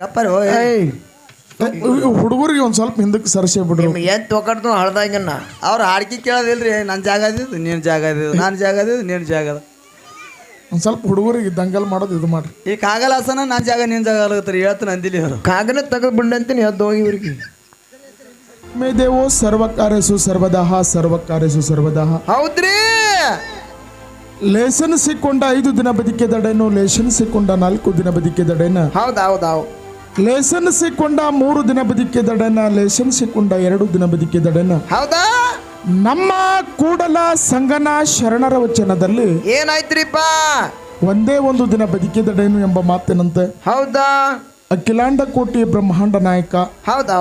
ಅಪ್ಪರು ಹುಡುಗರಿಗೆ ಒಂದ್ ಸ್ವಲ್ಪ ಹಿಂದಕ್ಕೆ ಸರಿಸೇ ಬಿಡ್ರಿ. ನಿಮ್ಗೆ ಏನ್ ತೊಗೊಂಡು ಹಳ್ದಂಗನ್ನ ಅವ್ರು ಹಾಡ್ಕಿ ಕೇಳೋದಿಲ್ರಿ ನನ್ನ ಜಾಗ ಅದಿದ್ದು ನಿನ್ನ ಜಾಗ ಅದಿದ್ದು ನನ್ನ ಜಾಗ ಅದಿದ್ದು ನಿನ್ನ ಜಾಗ ಅದ ಒಂದ್ ಸ್ವಲ್ಪ ಹುಡುಗರಿಗೆ ದಂಗಲ್ ಮಾಡೋದು ಇದು ಮಾಡ್ರಿ. ಈ ಕಾಗಲಾಸನ ನನ್ನ ಜಾಗ ನಿನ್ನ ಜಾಗ ಅಲ್ಲತ್ರಿ ಹೇಳ್ತಾನೆ ಅಂದಿಲಿ ಅವರು ಕಾಗನ ತೆಗೆದು ಬಿಡಂತೀನಿ ಎದ್ದು ಹೋಗಿ ಇವ್ರಿಗೆ. ಮೇ ದೇವೋ ಸರ್ವಕಾರ್ಯಸು ಸರ್ವದಾಹ ಸರ್ವಕಾರ್ಯಸು ಸರ್ವದಾಹ. ಹೌದ್ರಿ. ಲೇಸನ್ ಸಿಕ್ಕೊಂಡ ಐದು ದಿನ ಬದುಕಿದಡೆನು ಲೇಸನ್ ಸಿಕ್ಕೊಂಡ ನಾಲ್ಕು ದಿನ ಬದುಕಿದಡೇನ. ಹೌದು ಹೌದು ಹೌದು. ಲೇಸನ್ ಸಿಕ್ಕೊಂಡ ಮೂರು ದಿನ ಬದುಕಿದಡೇನ ಲೇಸನ್ ಸಿಕ್ಕೊಂಡ ಎರಡು ದಿನ ಬದುಕಿದಡೇನ? ಹೌದಾ? ನಮ್ಮ ಕೂಡಲ ಸಂಗನ ಶರಣರ ವಚನದಲ್ಲಿ ಏನಾಯ್ತ್ರಿಪ್ಪ? ಒಂದೇ ಒಂದು ದಿನ ಬದುಕಿದಡೇನು ಎಂಬ ಮಾತಿನಂತೆ. ಹೌದಾ? ಅಖಿಲಾಂಡ ಕೋಟಿ ಬ್ರಹ್ಮಾಂಡ ನಾಯಕ. ಹೌದಾ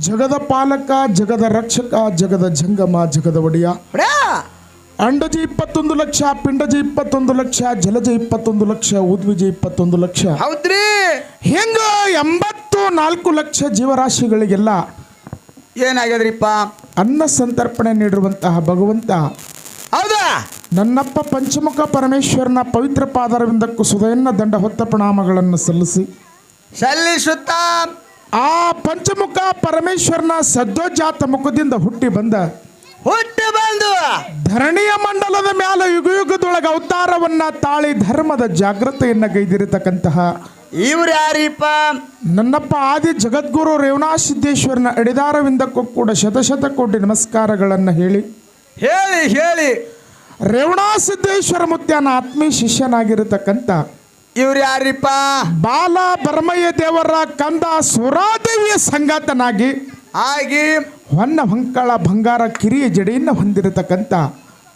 ಜಗದ ಪಾಲಕ ಜಗದ ರಕ್ಷಕ ಜಗದ ಜಂಗಮ ಜಗದ ಒಡೆಯ? ಅಂಡಜ ಇಪ್ಪತ್ತೊಂದು ಲಕ್ಷ ಪಿಂಡಜ ಇಪ್ಪತ್ತೊಂದು ಲಕ್ಷ ಜಲಜ ಇಪ್ಪತ್ತೊಂದು ಲಕ್ಷ ಉದ್ವಿಜ ಇಪ್ಪತ್ತೊಂದು ಲಕ್ಷ. ಹೌದ್ರಿ? ಹೆಂಗ ಎಂಬತ್ತು ನಾಲ್ಕು ಲಕ್ಷ ಜೀವರಾಶಿಗಳಿಗೆಲ್ಲ ಏನಾಗ್ಯದ್ರಿಪ್ಪ? ಅನ್ನ ಸಂತರ್ಪಣೆ ನೀಡಿರುವಂತಹ ಭಗವಂತ. ಹೌದಾ? ನನ್ನಪ್ಪ ಪಂಚಮುಖ ಪರಮೇಶ್ವರನ ಪವಿತ್ರ ಪಾದರವಿಂದಕ್ಕೂ ಕುಸುದಯನ್ನ ದಂಡ ಹೊತ್ತ ಪ್ರಣಾಮಗಳನ್ನು ಸಲ್ಲಿಸಿ. ಸಲ್ಲಿಸುತ್ತ? ಆ ಪಂಚಮುಖ ಪರಮೇಶ್ವರನ ಸದ್ಯೋಜಾತ ಮುಖದಿಂದ ಹುಟ್ಟಿ ಬಂದ ಹುಟ್ಟಿ ಬಂದು. ಧರಣಿಯ ಮಂಡಲದ ಮ್ಯಾಲ ಯುಗ ಯುಗದೊಳಗೆ ಅವತಾರವನ್ನ ತಾಳಿ ಧರ್ಮದ ಜಾಗೃತೆಯನ್ನ ಗೈದಿರತಕ್ಕಂತಹ ಇವ್ರು ಯಾರಿಪ್ಪ? ನನ್ನಪ್ಪ ಆದಿ ಜಗದ್ಗುರು ರೇವಣಾ ಸಿದ್ದೇಶ್ವರನ ಅಡಿದಾರವಿಂದಕ್ಕೂ ಕೂಡ ಶತಶತ ಕೋಟಿ ನಮಸ್ಕಾರಗಳನ್ನು ಹೇಳಿ. ಹೇಳಿ ಹೇಳಿ. ರೇವಣಾ ಸಿದ್ದೇಶ್ವರ ಮುತ್ಯನ ಆತ್ಮೀಯ ಶಿಷ್ಯನಾಗಿರತಕ್ಕಂಥ ಇವ್ರು ಯಾರಿಪ್ಪ? ಬಾಲ ಬರಮಯ್ಯ ದೇವರ ಕಂದ ಸುರಾದೇವಿಯ ಸಂಗಾತನಾಗಿ ಆಗಿ ಹೊನ್ನ ಹೊಂಕಳ ಬಂಗಾರ ಕಿರಿಯ ಜಡೆಯನ್ನು ಹೊಂದಿರತಕ್ಕಂಥ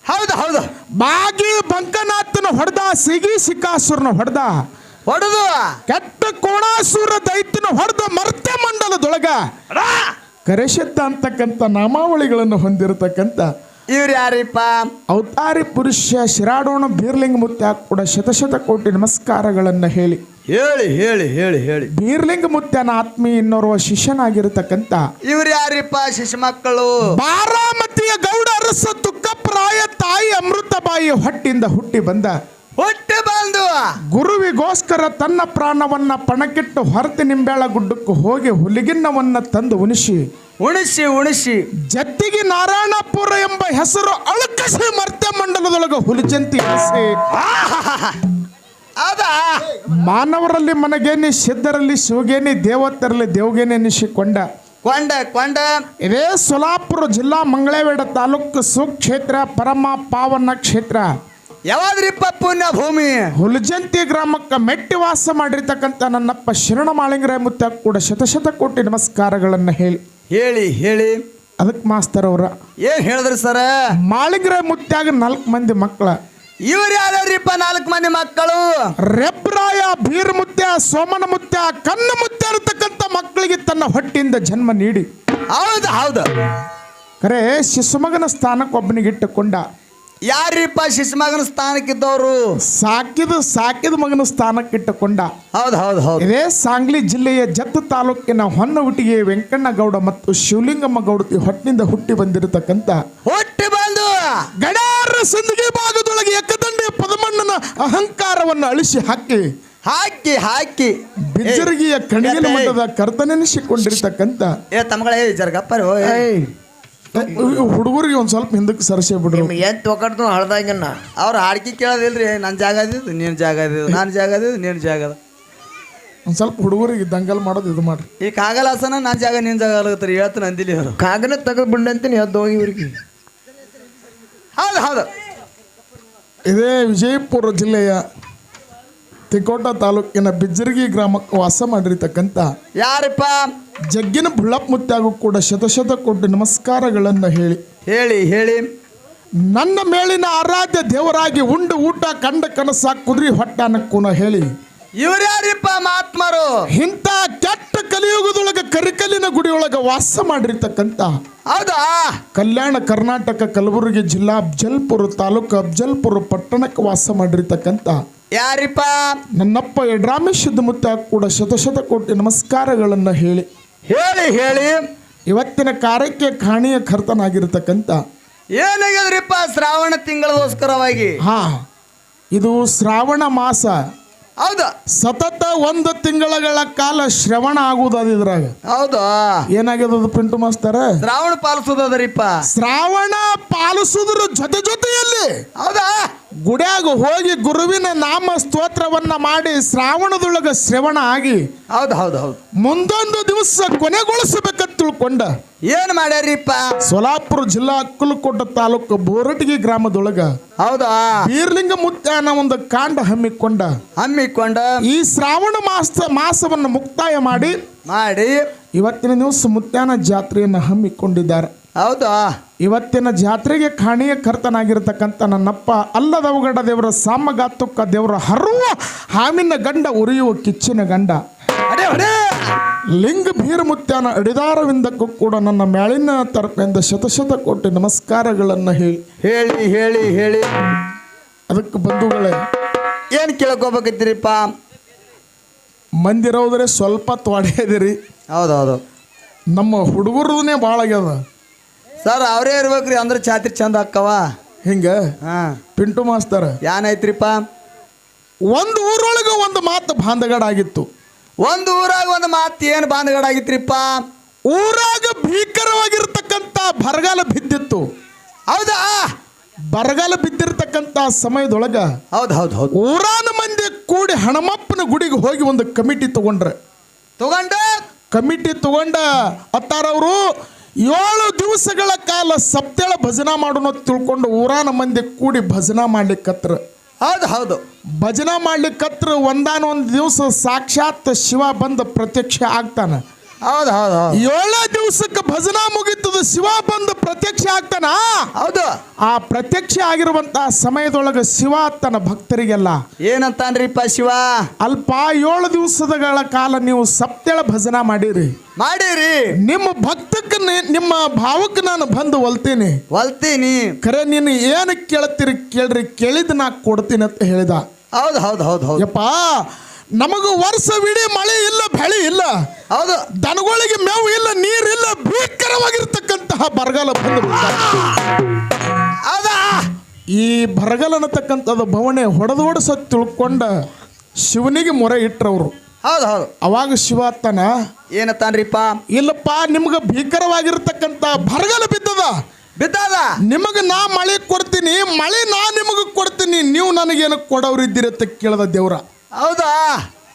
ಹೌದು ಹೌದು. ಬಾಗಿ ಬಂಕನಾಥನ ಹೊಡೆದ ಸಿಗಿ ಸಿಕ್ಕಾಸುರನ ಹೊಡೆದ ಹೊಡೆದು. ಕೆಟ್ಟ ಕೋಣಾಸುರ ದೈತ್ಯನ ಹೊಡೆದ ಮರ್ತ್ಯ ಮಂಡಲದೊಳಗ ಕರೆಶದ್ದ ಅಂತಕ್ಕಂಥ ನಾಮಾವಳಿಗಳನ್ನು ಹೊಂದಿರತಕ್ಕಂಥ ಇವ್ರು ಯಾರಿಪ್ಪ? ಅವತಾರಿ ಪುರುಷ ಶಿರಾಡೋಣ ಬೀರ್ಲಿಂಗ ಮುತ್ಯ ಕೂಡ ಶತಶತ ಕೋಟಿ ನಮಸ್ಕಾರಗಳನ್ನು ಹೇಳಿ ಹೇಳಿ ಹೇಳಿ ಹೇಳಿ ಹೇಳಿ. ಬೀರ್ಲಿಂಗ ಮುತ್ಯನ ಆತ್ಮೀಯ ಇನ್ನೋರ್ವ ಶಿಷ್ಯನಾಗಿರತಕ್ಕಂತ ಇವ್ರು ಯಾರಿಪ್ಪ ಶಿಶು ಮಕ್ಕಳು? ಬಾರಾಮತಿಯ ಗೌಡ ಅರಸ ತುಕ್ಕಪ್ರಾಯ ತಾಯಿ ಅಮೃತಬಾಯಿ ಹೊಟ್ಟಿಂದ ಹುಟ್ಟಿ ಬಂದ. ಹುಟ್ಟಿ ಬಂದು. ಗುರುವಿಗೋಸ್ಕರ ತನ್ನ ಪ್ರಾಣವನ್ನ ಪಣಕ್ಕಿಟ್ಟು ಹೊರತಿ ನಿಂಬೆಳ ಗುಡ್ಡಕ್ಕೂ ಹೋಗಿ ಹುಲಿಗಿನ್ನವನ್ನ ತಂದು ಉಣಿಸಿ. ಉಣಿಸಿ ಉಣಿಸಿ. ಜತ್ತಿಗೆ ನಾರಾಯಣಪುರ ಎಂಬ ಹೆಸರು ಅಳಕಸಿ ಮರ್ತ್ಯ ಮಂಡಲದೊಳಗೆ ಹುಲಿಜಂತಿ ಹಸಿ ಮಾನವರಲ್ಲಿ ಮನಗೇನಿ ಸಿದ್ಧರಲ್ಲಿ ಶಿವಗೇನಿ ದೇವತರಲ್ಲಿ ದೇವಗೇನಿ ಎನಿಸಿಕೊಂಡ. ಕೊಂಡ ಕೊಂಡ. ಇದೇ ಸೊಲಾಪುರ ಜಿಲ್ಲಾ ಮಂಗಳೇವೇಡ ತಾಲೂಕು ಸುಕ್ಷೇತ್ರ ಪರಮ ಪಾವನ ಕ್ಷೇತ್ರ. ಯಾವಾದ್ರಿಪ್ಪ ಪುಣ್ಯ ಭೂಮಿ? ಹುಲಜಂತಿ ಗ್ರಾಮಕ್ಕೆ ಮೆಟ್ಟಿ ವಾಸ ಮಾಡಿರ್ತಕ್ಕಂಥ ನನ್ನಪ್ಪ ಶರಣ ಮಾಳಿಂಗರಾಯ ಮುತ್ತ ಕೂಡ ಶತಶತ ಕೋಟಿ ನಮಸ್ಕಾರಗಳನ್ನು ಹೇಳಿ. ಹೇಳಿ ಹೇಳಿ. ಅದಕ್ಕೆ ಮಾಸ್ತರ್ ಅವರ ಏನ್ ಹೇಳಿದ್ರಿ ಸರ? ಮಾಳಿಂಗರಾಯ ಮುತ್ಯಾಗ ನಾಲ್ಕು ಮಂದಿ ಮಕ್ಕಳ ಇವ್ರು ಯಾರ್ಯಾರಿಪ್ಪ ನಾಲ್ಕು ಮಂದಿ ಮಕ್ಕಳು? ರೆಬ್ರಾಯ ಬೀರ್ ಮುತ್ಯ ಸೋಮನ ಮುತ್ಯ ಕಣ್ಣು ಮುತ್ಯ ಇರತಕ್ಕಂಥ ಮಕ್ಕಳಿಗೆ ತನ್ನ ಹೊಟ್ಟಿಂದ ಜನ್ಮ ನೀಡಿ. ಹೌದು ಹೌದು. ಕರೆ ಶಿಶುಮಗನ ಸ್ಥಾನಕ್ಕೆ ಒಬ್ಬನಿಗೆ ಇಟ್ಟುಕೊಂಡ. ಯಾರಿಪ್ಪ ಶಿಶುಮಗನ ಸ್ಥಾನಕ್ಕಿದ್ದವರು ಸಾಕಿದ ಸಾಕಿದ ಮಗನ ಸ್ಥಾನಕ್ಕೆ ಇಟ್ಟುಕೊಂಡ. ಹೌದು ಹೌದು ಹೌದು. ಇದೇ ಸಾಂಗ್ಲಿ ಜಿಲ್ಲೆಯ ಜತ್ ತಾಲೂಕಿನ ಹೊನ್ನಹುಟಿಗೆ ವೆಂಕಣ್ಣಗೌಡ ಮತ್ತು ಶಿವಲಿಂಗಮ್ಮ ಗೌಡ ಹೊಟ್ಟಿನಿಂದ ಹುಟ್ಟಿ ಬಂದಿರತಕ್ಕಂಥ ಹುಟ್ಟಿ ಬಂದು. ಗಡಾರ ಸಂದಿಗೆ ಭಾಗದೊಳಗೆ ಎಕ್ಕದಂಡೆ ಪದಮಣ್ಣನ ಅಹಂಕಾರವನ್ನು ಅಳಿಸಿ ಹಾಕಿ ಹಾಕಿ ಹಾಕಿ. ಬಿಜ್ಜರಗಿಯ ಕಣಿಗಿನ. ಮಟ್ಟದ ಕರ್ತನೆನಿಸಿಕೊಂಡಿರ್ತಕ್ಕಂಥ ಏ ತಮ್ಮಗಳೇ ಜರ್ಗಪ್ಪ ಹುಡುಗರಿಗೆ ಒಂದು ಸ್ವಲ್ಪ ಹಿಂದಕ್ಕೆ ಸರಸೆ ಬಿಡ್ರಿ ನಿಮ್ಗೆ ಏನ್ ತೊಗೊಂಡು ಹಳ್ದಂಗನ್ನ ಅವ್ರು ಹಾಡ್ಕಿ ಕೇಳೋದಿಲ್ರಿ ನನ್ನ ಜಾಗ ಅದಿದ್ದು ನೀನು ಜಾಗ ಅದಿದ್ದು ನಾನು ಜಾಗ ಅದಿದ್ದು ನೀನು ಜಾಗ ಅದ ಒಂದ್ ಸ್ವಲ್ಪ ಹುಡುಗರಿಗೆ ದಂಗಲ್ ಮಾಡೋದು ಇದು ಮಾಡ್ರಿ. ಈ ಕಾಗಲಾಸನ ನನ್ನ ಜಾಗ ನಿನ್ನ ಜಾಗ ಆಗುತ್ತೆ ಹೇಳ್ತಾನೆ ಅಂದಿಲ್ಲ ಅವರು. ಕಾಗನ ತೆಗೆದು ಬಿಡಂತೀನಿ ಎದ್ದು ಹೋಗಿ ಇವ್ರಿಗೆ. ಹೌದು ಹೌದು. ಇದೇ ವಿಜಯಪುರ ಜಿಲ್ಲೆಯ ತಿಕೋಟ ತಾಲೂಕಿನ ಬಿಜ್ಜರಗಿ ಗ್ರಾಮಕ್ಕೆ ವಾಸ ಮಾಡಿರ್ತಕ್ಕಂಥ ಯಾರಪ್ಪ? ಜಗ್ಗಿನ ಬುಳ್ಳಪ್ಪ ಮುತ್ತಾಗೂ ಕೂಡ ಶತಶತ ಕೊಟ್ಟು ನಮಸ್ಕಾರಗಳನ್ನು ಹೇಳಿ. ಹೇಳಿ ಹೇಳಿ. ನನ್ನ ಮೇಲಿನ ಆರಾಧ್ಯ ದೇವರಾಗಿ ಉಂಡು ಊಟ ಕಂಡ ಕನಸ ಕುದುರಿ ಹೊಟ್ಟಾನಕ್ಕೂನ ಹೇಳಿ. ಇವ್ರು ಯಾರಿಪ್ಪ ಮಹಾತ್ಮರು? ಇಂಥ ಕೆಟ್ಟ ಕಲಿಯುಗದೊಳಗ ಕರಿಕಲ್ಲಿನ ಗುಡಿಯೊಳಗ ವಾಸ ಮಾಡಿರ್ತಕ್ಕಂತ ಹೌದಾ? ಕಲ್ಯಾಣ ಕರ್ನಾಟಕ ಕಲಬುರಗಿ ಜಿಲ್ಲಾ ಅಫ್ಜಲ್ಪುರ ತಾಲೂಕು ಅಫ್ಜಲ್ಪುರ ಪಟ್ಟಣಕ್ಕೆ ವಾಸ ಮಾಡಿರ್ತಕ್ಕಂಥ ಯಾರಿಪ್ಪ? ನನ್ನಪ್ಪ ಯಡ್ರಾಮಿ ಮುತ್ತ ಕೂಡ ಶತಶತ ಕೋಟಿ ನಮಸ್ಕಾರಗಳನ್ನು ಹೇಳಿ. ಹೇಳಿ ಹೇಳಿ. ಇವತ್ತಿನ ಕಾರ್ಯಕ್ಕೆ ಕಾಣಿಯ ಕರ್ತನಾಗಿರ್ತಕ್ಕಂಥ ಏನಾಗ್ಯದ್ರಿಪ್ಪ ಶ್ರಾವಣ ತಿಂಗಳಗೋಸ್ಕರವಾಗಿ? ಹಾ ಇದು ಶ್ರಾವಣ ಮಾಸ. ಹೌದು. ಸತತ ಒಂದು ತಿಂಗಳಗಳ ಕಾಲ ಶ್ರವಣ ಆಗುದ ಅದು ಇದ್ರಾಗ. ಹೌದಾ. ಏನಾಗ್ಯದ ಅದು ಪಿಂಟು ಮಾಸ್ತರ? ಶ್ರಾವಣ ಪಾಲಿಸೋದರಿಪ್ಪ ಶ್ರಾವಣ ಪಾಲಿಸುದ್ರ ಜೊತೆ ಜೊತೆಯಲ್ಲಿ. ಹೌದಾ? ಗುಡ್ಯಾಗ ಹೋಗಿ ಗುರುವಿನ ನಾಮ ಸ್ತೋತ್ರವನ್ನ ಮಾಡಿ ಶ್ರಾವಣದೊಳಗ ಶ್ರವಣ ಆಗಿ ಹೌದು ಹೌದು ಹೌದು. ಮುಂದೊಂದು ದಿವಸ ಕೊನೆಗೊಳಿಸಬೇಕಂತ ತಿಳ್ಕೊಂಡ. ಏನ್ ಮಾಡ್ಯಾರಿಪ್ಪ? ಸೋಲಾಪುರ ಜಿಲ್ಲಾ ಅಕ್ಕಲಕೋಟ ತಾಲೂಕು ಬೋರಟಗಿ ಗ್ರಾಮದೊಳಗ ಹೌದಾ? ಬೀರ್ಲಿಂಗ ಮುತ್ತಾನ ಒಂದು ಕಾಂಡ ಹಮ್ಮಿಕೊಂಡ. ಹಮ್ಮಿಕೊಂಡ. ಈ ಶ್ರಾವಣ ಮಾಸ ಮಾಸವನ್ನು ಮುಕ್ತಾಯ ಮಾಡಿ ಮಾಡಿ. ಇವತ್ತಿನ ದಿವಸ ಮುತ್ಯಾನ ಜಾತ್ರೆಯನ್ನು ಹಮ್ಮಿಕೊಂಡಿದ್ದಾರೆ. ಹೌದಾ? ಇವತ್ತಿನ ಜಾತ್ರೆಗೆ ಕಾಣಿಯ ಕರ್ತನಾಗಿರ್ತಕ್ಕಂಥ ನನ್ನಪ್ಪ ಅಲ್ಲದವಗಡ ದೇವರ ಸಾಮಗಾತುಕ್ಕ ದೇವರ ಹರುವ ಹಾಮಿನ ಗಂಡ ಉರಿಯುವ ಕಿಚ್ಚಿನ ಗಂಡ. ಲಿಂಗ ಭೀರಮುತ್ಯಾನ ಅಡಿದಾರವಿಂದಕ್ಕೂ ಕೂಡ ನನ್ನ ಮ್ಯಾಳಿನ ತರಪಿಂದ ಶತಶತ ಕೋಟಿ ನಮಸ್ಕಾರಗಳನ್ನು ಹೇಳಿ. ಹೇಳಿ ಹೇಳಿ ಹೇಳಿ. ಅದಕ್ಕೆ ಬಂಧುಗಳೇ ಏನ್ ಮಂದಿರ ಮಂದಿರೋದ್ರೆ ಸ್ವಲ್ಪ ತೊಡೆಯದಿರಿ ಹೌದೌದು. ಹೌದು ನಮ್ಮ ಹುಡುಗರದೇ ಭಾಳ ಆಗ್ಯದ. ಸರ್ ಅವರೇ ಇರ್ಬೇಕ್ರಿ ಅಂದ್ರೆ ಛಾತ್ರಿ ಚಂದ ಅಕ್ಕವ. ಹಿಂಗ? ಹಾ. ಪಿಂಟು ಮಾಸ್ತರ? ಏನಾಯ್ತ್ರಿಪ್ಪ ಒಂದು ಊರೊಳಗೆ ಒಂದು ಮಾತು ಬಾಂಧಗಡ ಆಗಿತ್ತು ಒಂದು ಊರಾಗ ಒಂದು ಮಾತು ಏನು ಬಾಂಧಗಡಾಗಿತ್ರಿಪ್ಪ? ಊರಾಗ ಭೀಕರವಾಗಿರ್ತಕ್ಕಂಥ ಬರಗಾಲ ಬಿದ್ದಿತ್ತು. ಹೌದಾ? ಬರಗಾಲ ಬಿದ್ದಿರ್ತಕ್ಕಂಥ ಸಮಯದೊಳಗ ಹೌದು ಹೌದು ಹೌದು. ಊರಾನ ಮಂದಿ ಕೂಡಿ ಹಣಮಪ್ಪನ ಗುಡಿಗೆ ಹೋಗಿ ಒಂದು ಕಮಿಟಿ ತಗೊಂಡ್ರೆ. ತಗೊಂಡ? ಕಮಿಟಿ ತಗೊಂಡ ಅತ್ತಾರವರು ಏಳು ದಿವಸಗಳ ಕಾಲ ಸಪ್ತೇಳ ಭಜನಾ ಮಾಡೋಣ ತಿಳ್ಕೊಂಡು ಊರಾನ ಮಂದಿ ಕೂಡಿ ಭಜನಾ ಮಾಡ್ಲಿಕ್ಕತ್ರ. ಹೌದು ಹೌದು. ಭಜನಾ ಮಾಡ್ಲಿಕ್ಕತ್ರ ಒಂದಾನೊಂದು ದಿವಸ ಸಾಕ್ಷಾತ್ ಶಿವ ಬಂದು ಪ್ರತ್ಯಕ್ಷ ಆಗ್ತಾನ. ಹೌದು ಹೌದು ಹೌದು. ಏಳೇ ದಿವಸಕ್ಕೆ ಭಜನಾ ಮುಗಿತದ ಶಿವ ಬಂದು ಪ್ರತ್ಯಕ್ಷ ಆಗ್ತಾನ? ಹೌದು ಆ ಪ್ರತ್ಯಕ್ಷ ಆಗಿರುವಂತಹ ಸಮಯದೊಳಗೆ ಶಿವ ತನ್ನ ಭಕ್ತರಿಗೆಲ್ಲ ಏನಂತಾನ್ರಿಪ್ಪ ಶಿವ? ಅಲ್ಪ ಏಳು ದಿವಸಗಳ ಕಾಲ ನೀವು ಸಪ್ತೇಳ ಭಜನ ಮಾಡಿರಿ. ಮಾಡಿರಿ. ನಿಮ್ಮ ಭಕ್ತಕ್ಕೆ ನಿಮ್ಮ ಭಾವಕ್ಕೆ ನಾನು ಬಂದು ಒಲ್ತೀನಿ. ಒಲ್ತೀನಿ. ಖರೆ ನೀನು ಏನು ಕೇಳ್ತೀರಿ ಕೇಳ್ರಿ ಕೇಳಿದ ನಾ ಕೊಡ್ತೀನಿ ಅಂತ ಹೇಳಿದ. ಹೌದು ಹೌದು ಹೌದು ಹೌದು. ಯಪ್ಪ ನಮಗೂ ವರ್ಷವಿಡೀ ಮಳೆ ಇಲ್ಲ ಬೆಳೆ ಇಲ್ಲ. ಹೌದು. ದನಗಳಿಗೆ ಮೇವು ಇಲ್ಲ ನೀರಿಲ್ಲ ಭೀಕರವಾಗಿರ್ತಕ್ಕಂತಹ ಬರಗಾಲ ಬಂದು ಹೌದಾ ಈ ಬರಗಲ್ ಅನ್ನತಕ್ಕಂಥದ್ದು ಭವಣೆ ಹೊಡೆದು ಹೊಡೆಸ ತಿಳ್ಕೊಂಡ ಶಿವನಿಗೆ ಮೊರೆ ಇಟ್ಟರವರು ಹೌದು ಹೌದು. ಅವಾಗ ಶಿವ ತನ ಏನತ್ತಾನ್ರಿಪ್ಪ ಇಲ್ಲಪ್ಪ ನಿಮ್ಗೆ ಭೀಕರವಾಗಿರ್ತಕ್ಕಂಥ ಬರಗಾಲ ಬಿದ್ದದ. ಬಿದ್ದಾದ? ನಿಮಗೆ ನಾ ಮಳೆ ಕೊಡ್ತೀನಿ ಮಳೆ ನಾ ನಿಮಗೆ ಕೊಡ್ತೀನಿ ನೀವು ನನಗೇನು ಕೊಡೋರಿದ್ದೀರಿ ಅಂತ ಕೇಳದ ದೇವ್ರ. ಹೌದಾ?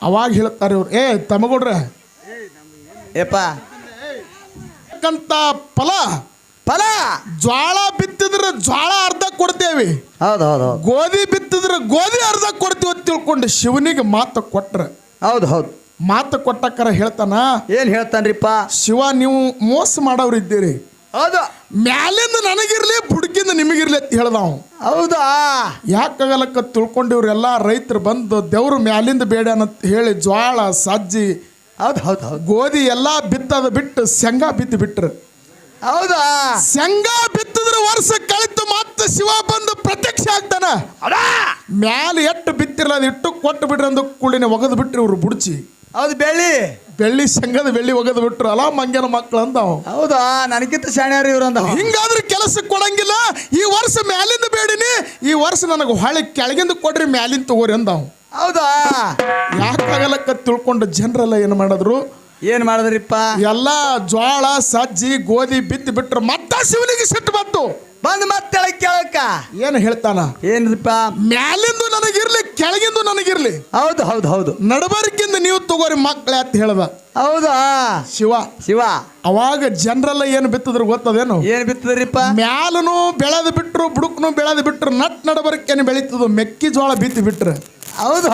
ಅವಾಗ ಹೇಳ್ತಾರೆ ಇವ್ರು ಏ ತಮಗೊಡ್ರೆ ಏಪ್ಪ. ಫಲ ಫಲ. ಜ್ವಾಳ ಬಿತ್ತಿದ್ರೆ ಜ್ವಾಳ ಅರ್ಧ ಕೊಡ್ತೇವೆ. ಹೌದು ಹೌದು ಹೌದು ಗೋಧಿ ಬಿತ್ತಿದ್ರೆ ಗೋಧಿ ಅರ್ಧ ಕೊಡ್ತೀವಿ ಅಂತ ತಿಳ್ಕೊಂಡು ಶಿವನಿಗೆ ಮಾತು ಕೊಟ್ರ. ಹೌದು ಹೌದು. ಮಾತು ಕೊಟ್ಟಕ್ಕರ ಹೇಳ್ತಾನ? ಏನು ಹೇಳ್ತಾನ್ರಿಪ್ಪ? ಶಿವ ನೀವು ಮೋಸ ಮಾಡೋರಿದ್ದೀರಿ ಹೌದು. ಮ್ಯಾಲಿಂದ ನನಗಿರ್ಲಿ ಬುಡಕಿಂದ ನಿಮಗಿರ್ಲಿ ಅಂತ ಹೇಳ್ದ ಅವ ಹೌದಾ? ಯಾಕಾಗಲಕ್ಕ ತಿಳ್ಕೊಂಡಿವ್ರೆಲ್ಲ ರೈತರು ಬಂದು ದೇವ್ರ ಮ್ಯಾಲಿಂದ ಬೇಡ ಅಂತ ಹೇಳಿ ಜ್ವಾಳ ಸಜ್ಜಿ ಹೌದು ಹೌದು ಹೌದು. ಗೋಧಿ ಎಲ್ಲ ಬಿತ್ತದ ಬಿಟ್ಟು ಶೇಂಗಾ ಬಿತ್ತು ಬಿಟ್ರು. ಹೌದಾ? ಸಂಘ ಬಿತ್ತಿದ್ರೆ ವರ್ಷ ಕಳಿತು ಮತ್ತೆ ಶಿವ ಬಂದು ಪ್ರತ್ಯಕ್ಷ ಆಗ್ತಾನ. ಅಡಾ ಮ್ಯಾಲ ಎಟ್ಟು ಬಿತ್ತಿರಲ್ಲ ಅದು ಇಟ್ಟು ಕೊಟ್ಟು ಬಿಡ್ರಿ ಅಂದ ಕುಳ್ಳಿನ ಒಗದು ಬಿಟ್ರಿ ಇವ್ರು ಬುಡ್ಚಿ. ಹೌದು ಬೆಳ್ಳಿ. ಬೆಳ್ಳಿ ಸಂಘದ ಬೆಳ್ಳಿ ಒಗದು ಬಿಟ್ರು. ಅಲ್ಲ ಮಂಗ್ಯನ ಮಕ್ಳು ಅಂದ ಹೌದಾ? ನನಗಿಂತ ಶಾಣ್ಯಾರ ಇವ್ರು ಅಂದ ಹಿಂಗಾದ್ರೆ ಕೆಲಸ ಕೊಡಂಗಿಲ್ಲ. ಈ ವರ್ಷ ಮ್ಯಾಲಿಂದ ಬೇಡಿನಿ. ಈ ವರ್ಷ ನನಗೆ ಹೊಳೆ ಕೆಳಗಿಂದ ಕೊಡ್ರಿ ಮ್ಯಾಲಿಂದ ತಗೋರಿ ಅಂದ ಹೌದಾ? ಯಾಕಾಗಲಕ್ಕ ತಿಳ್ಕೊಂಡು ಜನರೆಲ್ಲ ಏನು ಮಾಡಿದ್ರು? ಏನ್ ಮಾಡಿದ್ರಿಪ್ಪ? ಎಲ್ಲ ಜ್ವಾಳ ಸಜ್ಜಿ ಗೋಧಿ ಬಿದ್ದು ಬಿಟ್ರು ಮತ್ತ ಶಿವನಿಗೆ ಸಿಟ್ಟು ಬಂತು. ಬಂದ್ ಮತ್ತೆ ಕೇಳಕ್ಕ ಏನು ಹೇಳ್ತಾನ? ಏನ್ರಿಪ್ಪ ಮ್ಯಾಲಿಂದು ನನಗಿರ್ಲಿ ಕೆಳಗಿಂದು ನನಗಿರ್ಲಿ. ಹೌದು ಹೌದು ಹೌದು. ನಡಬರ್ಕಿಂದ ನೀವು ತಗೋರಿ ಮಕ್ಳೆ ಅಂತ ಹೇಳ್ದ. ಹೌದಾ? ಶಿವ. ಶಿವ. ಅವಾಗ ಜನರೆಲ್ಲ ಏನು ಬಿತ್ತಿದ್ರು ಗೊತ್ತದೇನು? ಏನ್ ಬಿತ್ತದ್ರಿಪ್ಪ? ಮ್ಯಾಲನು ಬೆಳೆದು ಬಿಟ್ರು ಬುಡುಕ್ನು ಬೆಳೆದು ಬಿಟ್ರು ನಟ್ ನಡಬರ್ಕೇನು ಬೆಳೀತದ ಮೆಕ್ಕೆಜೋಳ ಬಿತ್ತು ಬಿಟ್ರು. ಹೌದು.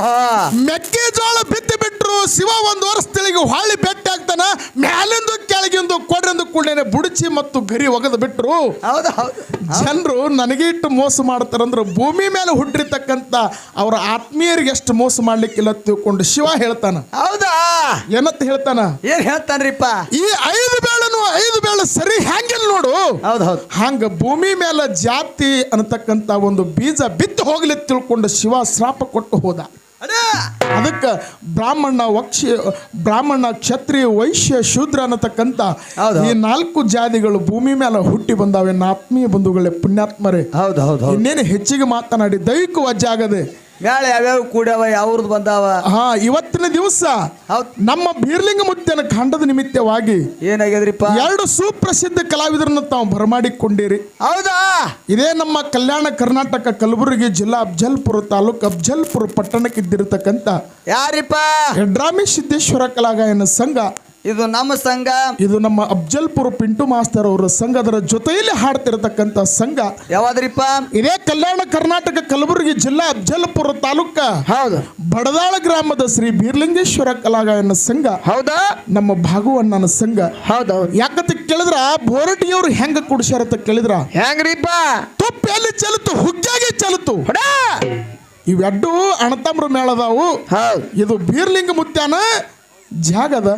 ಮೆಕ್ಕೆಜೋಳ ಬಿತ್ತಿ ಬಿಟ್ರು ಶಿವ ಒಂದು ವರ್ಷ ತಿಳಿಗೆ ಹೊಳ್ಳಿ ಬೆಟ್ಟ ಆಗ್ತಾನ ಮ್ಯಾಲಿಂದು ಕೆಳಗಿಂದು ಕೊಡ್ರಿಂದು ಕೂಡಲೇ ಬುಡಚಿ ಮತ್ತು ಗರಿ ಒಗೆದು ಬಿಟ್ರು. ಹೌದು ಹೌದು ಜನರು ನನಗೆ ಇಟ್ಟು ಮೋಸ ಮಾಡ್ತಾರಂದ್ರೆ ಭೂಮಿ ಮೇಲೆ ಹುಟ್ಟಿರ್ತಕ್ಕಂಥ ಅವರ ಆತ್ಮೀಯರಿಗೆ ಎಷ್ಟು ಮೋಸ ಮಾಡ್ಲಿಕ್ಕಿಲ್ಲ ತಿಳ್ಕೊಂಡು ಶಿವ ಹೇಳ್ತಾನ. ಹೌದಾ? ಏನತ್ತ ಹೇಳ್ತಾನ? ಏನ್ ಹೇಳ್ತಾನ್ರಿಪ್ಪ? ಈ ಐದು ಐದು ಬೇಳೆ ಸರಿ ಹ್ಯಾಂಗಿಲ್ಲ ನೋಡು. ಹೌದು ಹೌದು. ಹಂಗ ಭೂಮಿ ಮೇಲೆ ಜಾತಿ ಅನ್ನತಕ್ಕಂತ ಒಂದು ಬೀಜ ಬಿತ್ತು ಹೋಗ್ಲಿ ತಿಳ್ಕೊಂಡು ಶಿವ ಶ್ರಾಪ ಕೊಟ್ಟು ಹೋದ. ಅದಕ್ಕೆ ಬ್ರಾಹ್ಮಣ ವಕ್ಷ ಬ್ರಾಹ್ಮಣ ಕ್ಷತ್ರಿಯ ವೈಶ್ಯ ಶೂದ್ರ ಅನ್ನತಕ್ಕಂತ. ಈ ನಾಲ್ಕು ಜಾತಿಗಳು ಭೂಮಿ ಮೇಲೆ ಹುಟ್ಟಿ ಬಂದಾವೆ. ಆತ್ಮೀಯ ಬಂಧುಗಳೇ ಪುಣ್ಯಾತ್ಮರೇ. ಹೌದು ಹೌದು ಇನ್ನೇನು ಹೆಚ್ಚಿಗೆ ಮಾತನಾಡಿ ದೈವಿಕ ವಜ್ಜಾಗದೆ ಆಗದೆ ಮ್ಯಾಳ ಯಾವ್ಯಾವ ಕೂಡ್ಯಾವ ಯಾವ್ರದ್ದು ಬಂದಾವ? ಹಾ ಇವತ್ತಿನ ದಿವಸ ನಮ್ಮ ಬೀರ್ಲಿಂಗ ಮುತ್ತನ ಖಂಡದ ನಿಮಿತ್ತವಾಗಿ ಏನಾಗ್ಯದ್ರಿಪ್ಪ? ಎರಡು ಸುಪ್ರಸಿದ್ಧ ಕಲಾವಿದರನ್ನು ತಾವು ಬರಮಾಡಿಕೊಂಡಿರಿ. ಹೌದಾ? ಇದೇ ನಮ್ಮ ಕಲ್ಯಾಣ ಕರ್ನಾಟಕ ಕಲಬುರಗಿ ಜಿಲ್ಲಾ ಅಫ್ಜಲ್ಪುರ ತಾಲೂಕು ಅಫ್ಜಲ್ಪುರ ಪಟ್ಟಣಕ್ಕಿದ್ದಿರತಕ್ಕಂಥ ಯಾರಿಪ್ಪ? ಹೆಡ್ರಾಮಿ ಸಿದ್ದೇಶ್ವರ ಕಲಾಗಾಯನ ಸಂಘ. ಇದು ನಮ್ಮ ಸಂಘ. ಇದು ನಮ್ಮ ಅಬ್ಜಲ್ಪುರ ಪಿಂಟು ಮಾಸ್ತರ್ ಅವರ ಸಂಘದರ ಜೊತೆಯಲ್ಲಿ ಹಾಡ್ತಿರತಕ್ಕಂತ ಸಂಘ. ಯಾವಾದ್ರಿಪ್ಪ? ಇದೇ ಕಲ್ಯಾಣ ಕರ್ನಾಟಕ ಕಲಬುರಗಿ ಜಿಲ್ಲಾ ಅಬ್ಜಲ್ಪುರ ತಾಲೂಕ. ಹೌದು. ಬಡದಾಳ ಗ್ರಾಮದ ಶ್ರೀ ಬೀರ್ಲಿಂಗೇಶ್ವರ ಕಲಾಗಾಯನ ಸಂಘ. ಹೌದಾ? ನಮ್ಮ ಭಾಗವಣ್ಣನ ಸಂಘ. ಹೌದೌದು ಯಾಕಂತ ಕೇಳಿದ್ರ ಬೋರಟಿಯವರು ಹೆಂಗ ಕುಡಿಸ್ಯಾರ ಅಂತ ಕೇಳಿದ್ರ? ಹೆಂಗ್ರಿಪ್ಪ? ತುಪ್ಪ ಎಲ್ಲಿ ಚಲತು ಹುಗ್ಗಾಗಿ ಚಲತು ಇವೆಡ್ಡು ಅಣತಮ್ರ ಮೇಳದಾವು. ಹೌದು. ಇದು ಬೀರ್ಲಿಂಗ ಮುತ್ಯಾನ ಜಾಗದ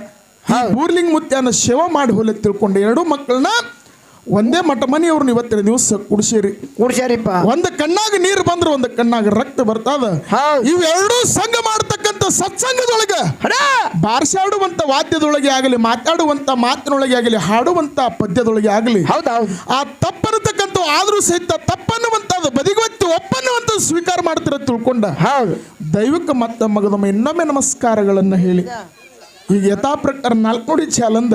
ಈ ಮುತ್ಯನ ಶವ ಸೇವಾ ಮಾಡಿ ಹೋಲೆ ತಿಳ್ಕೊಂಡು. ಎರಡು ಮಕ್ಕಳನ್ನ ಒಂದೇ ಮಠ ಮನೆಯವ್ರನ್ನ ಇವತ್ತಿನ ದಿವಸ ಕುಡಿಸಿರಿ ಕುಡಿಸ್ಯಾರಿಪ್ಪ. ಒಂದು ಕಣ್ಣಾಗ ನೀರು ಬಂದ್ರೆ ಒಂದು ಕಣ್ಣಾಗ ರಕ್ತ ಬರ್ತದ. ಹೌದು. ಇವೆರಡೂ ಸಂಘ ಮಾಡತಕ್ಕಂತ ಸತ್ಸಂಗದೊಳಗ. ಹೊಡ! ಬಾರ್ಸಾಡುವಂತ ವಾದ್ಯದೊಳಗೆ ಆಗಲಿ ಮಾತಾಡುವಂತ ಮಾತಿನೊಳಗೆ ಆಗಲಿ ಹಾಡುವಂತ ಪದ್ಯದೊಳಗೆ ಆಗಲಿ ಆ ತಪ್ಪನ್ನತಕ್ಕಂಥ ಆದ್ರೂ ಸಹಿತ ತಪ್ಪನ್ನುವಂತ ಬದಿಗೊತ್ತಿ ಒಪ್ಪನ್ನುವಂತ ಸ್ವೀಕಾರ ಮಾಡ್ತಿರ ತಿಳ್ಕೊಂಡ. ಹೌದು. ದೈವಕ್ಕೆ ಮತ್ತ ಮಗದೊಮ್ಮೆ ಇನ್ನೊಮ್ಮೆ ನಮಸ್ಕಾರಗಳನ್ನು ಹೇಳಿ. ಈಗ ಯಥಾ ಪ್ರಕಾರ ನಾಲ್ಕುಡಿ ಚಾಲಂದ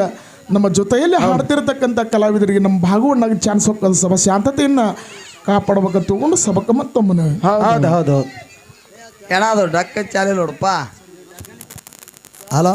ನಮ್ಮ ಜೊತೆಯಲ್ಲಿ ಹಾಡ್ತಿರ್ತಕ್ಕಂಥ ಕಲಾವಿದರಿಗೆ ನಮ್ಮ ಭಾಗವನ್ನಾಗಿ ಚಾನ್ಸ್ ಹೋಗೋದು ಸಭಾ ಶಾಂತತೆಯನ್ನು ಕಾಪಾಡ್ಬೇಕಂತ ತಿಳ್ಕೊಂಡು ಸಭಕ್ಕೆ ಮತ್ತೊಮ್ಮೆ. ಹೌದು. ಹೌದು ಹೌದು. ಏನಾದ್ರು ಡಕ್ಕ ಚಾಲೆ ನೋಡಪ್ಪ. ಹಲೋ?